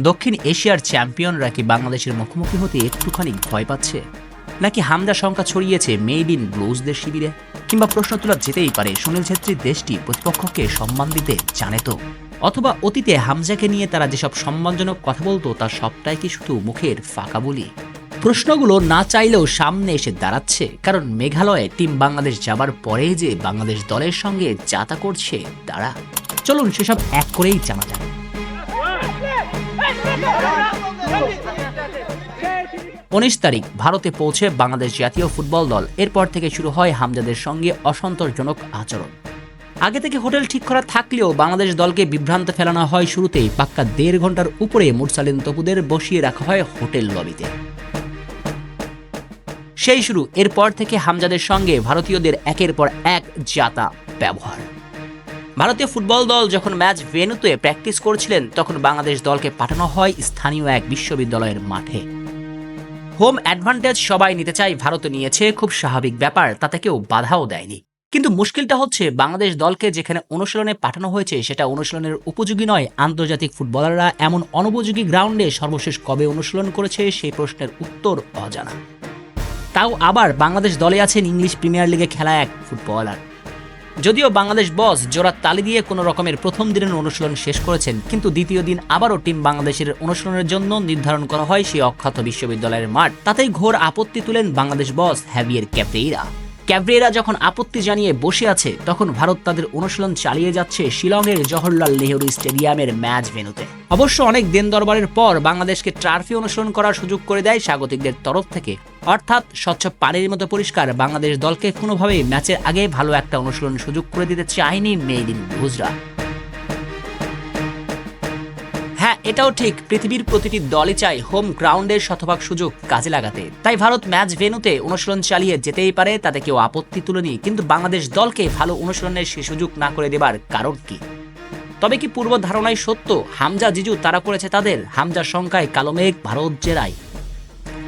দক্ষিণ এশিয়ার চ্যাম্পিয়নরা কি বাংলাদেশের মুখোমুখি হতে একটুখানি ভয় পাচ্ছে? নাকি হামদা সংখ্যা ছড়িয়েছে মেড ইন ব্লুজদের শিবিরে? কিংবা প্রশ্ন তোলা যেতেই পারে, সুনীল ছেত্রীর দেশটি প্রতিপক্ষকে সম্মান দিতে জানে তো? অথবা অতীতে হামজাকে নিয়ে তারা যেসব সম্মানজনক কথা বলতো, তার সবটাই কি শুধু মুখের ফাঁকা বলি? প্রশ্নগুলো না চাইলেও সামনে এসে দাঁড়াচ্ছে, কারণ মেঘালয়ে টিম বাংলাদেশ যাবার পরে যে বাংলাদেশ দলের সঙ্গে যাতা করছে তারা। চলুন সেসব এক করেই জানা যাক। উনিশ তারিখ ভারতে পৌঁছে বাংলাদেশ জাতীয় ফুটবল দল এরপর থেকে শুরু হয় হামজাদের সঙ্গে অসন্তোষজনক আচরণ। আগে থেকে হোটেল ঠিক করা থাকলেও বাংলাদেশ দলকে বিভ্রান্ত ফেলানো হয় শুরুতেই পাক্কা দেড় ঘণ্টার উপরে মুরসালিন তপুদের বসিয়ে রাখা হয় হোটেল লবিতে। সেই শুরু, এরপর থেকে হামজাদের সঙ্গে ভারতীয়দের একের পর এক জাতা ব্যবহার। ভারতীয় ফুটবল দল যখন ম্যাচ ভেনুতে প্র্যাকটিস করছিলেন, তখন বাংলাদেশ দলকে পাঠানো হয় স্থানীয় এক বিশ্ববিদ্যালয়ের মাঠে। হোম অ্যাডভান্টেজ সবাই নিতে চাই ভারত নিয়েছে, খুব স্বাভাবিক ব্যাপার, তাতে কেউ বাধাও দেয়নি। কিন্তু মুশকিলটা হচ্ছে, বাংলাদেশ দলকে যেখানে অনুশীলনে পাঠানো হয়েছে, সেটা অনুশীলনের উপযোগী নয়। আন্তর্জাতিক ফুটবলাররা এমন অনুপযোগী গ্রাউন্ডে সর্বশেষ কবে অনুশীলন করেছে, সেই প্রশ্নের উত্তর অজানা। তাও আবার বাংলাদেশ দলে আছেন ইংলিশ প্রিমিয়ার লিগে খেলা এক ফুটবলার। যদিও বাংলাদেশ বস জোড়া তালি দিয়ে কোনো রকমের প্রথম দিনের অনুশীলন শেষ করেছেন, কিন্তু দ্বিতীয় দিন আবারও টিম বাংলাদেশের অনুশীলনের জন্য নির্ধারণ করা হয় সেই অখ্যাত বিশ্ববিদ্যালয়ের মাঠ। তাতেই ঘোর আপত্তি তুলেন Bangladesh boss Javier Cabrera Cabrera যখন আপত্তি জানিয়ে বসে আছে, তখন ভারত তাদের অনুশীলন চালিয়ে যাচ্ছে শিলংয়ের জওহরলাল নেহরু স্টেডিয়ামের ম্যাচ ভেনুতে। অবশ্য অনেক দেন দরবারের পর বাংলাদেশকে ট্রাফি অনুসরণ করার সুযোগ করে দেয় স্বাগতিকদের তরফ থেকে। অর্থাৎ স্বচ্ছ পানির মতো পরিষ্কার বাংলাদেশ দলকে কোনোভাবেই ম্যাচের আগে ভালো একটা অনুশীলন সুযোগ করে দিতে চায়নি মেড ইন গুজরা হ্যাঁ এটাও ঠিক, পৃথিবীর প্রতিটি দলই চায় হোম গ্রাউন্ডের শতভাগ সুযোগ কাজে লাগাতে। তাই ভারত ম্যাচ ভেনুতে অনুশীলন চালিয়ে যেতেই পারে, তাতে কেউ আপত্তি তুলেনি কিন্তু বাংলাদেশ দলকে ভালো অনুশীলনের সে সুযোগ না করে দেবার কারণ কি? তবে কি পূর্ব ধারণাই সত্য? হামজা, জিজু, তারা করেছে তাদের? হামজার সংখ্যায় কালো মেঘ ভারত জেরায়।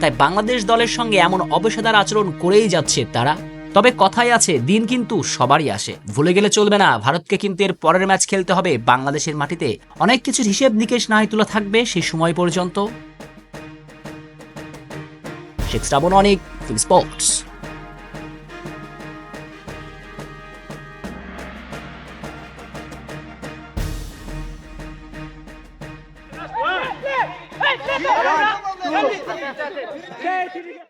তাই বাংলাদেশ দলের সঙ্গে এমন অবসাদার আচরণ করেই যাচ্ছে তারা। তবে কথাই আছে, দিন কিন্তু সবারই আসে। ভুলে গেলে চলবে না, ভারতকে কিন্তু এর পরের ম্যাচ খেলতে হবে বাংলাদেশের মাটিতে। অনেক কিছুর হিসেব নিকেশ নাই তুলে থাকবে সেই সময় পর্যন্ত। শেখ শ্রাবণ অনেক স্পোর্টস ফিরে গেল